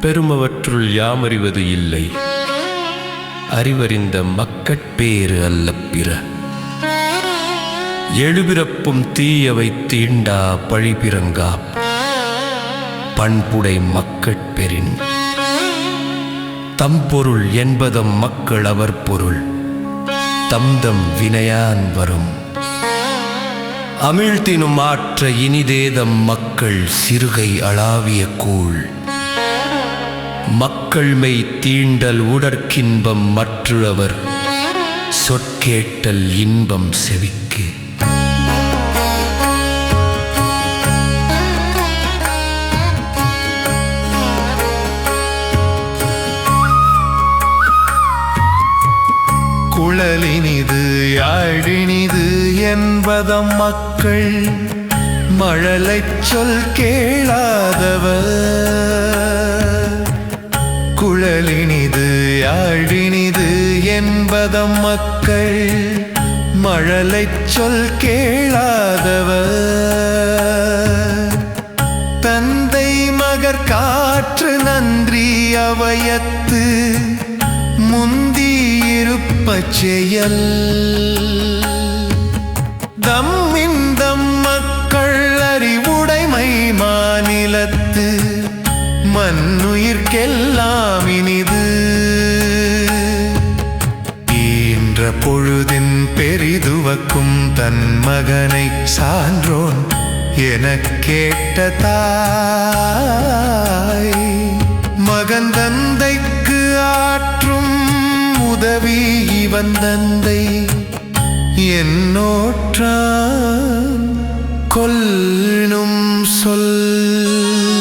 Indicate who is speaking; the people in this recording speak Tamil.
Speaker 1: பெருமவற்றுள் யாமறிவது இல்லை. அறிவறிந்த மக்கட்பேறு அல்ல பிற. எழுபிறப்பும் தீயவை தீண்டா பழிபிறங்கா பண்புடை மக்கட்பெறின் தம்பொருள் என்பதம் மக்கள் அவர் பொருள். தம்தம் வினையான் வரும். அமிழ்த்தினும் ஆற்ற இனிதேதம் மக்கள் சிறுகை அளாவிய கூழ். மக்கள் மெய் தீண்டல் உடற்கின்பம் மற்றவர் சொற்கேட்டல் இன்பம் செவிக்கு.
Speaker 2: குழலினிது யாழினிது என்பதம் மக்கள் மழலைச் சொல் கேளாதவர். இனிது யாழினிது என்பதம் மக்கள் மழலை சொல் கேளாதவர். தந்தை மகர் காற்று நன்றி அவயத்து முந்தி இருப்பச் செயல். தன்னுயிர்க்கெல்லாம் இனிது. ஈன்ற பொழுதின் பெரிதுவக்கும் தன் மகனை சான்றோன் என கேட்ட தாய். மகன் தந்தைக்கு ஆற்றும் உதவி இவன் தந்தை. என்னோற்றான் கொல்லும் சொல்.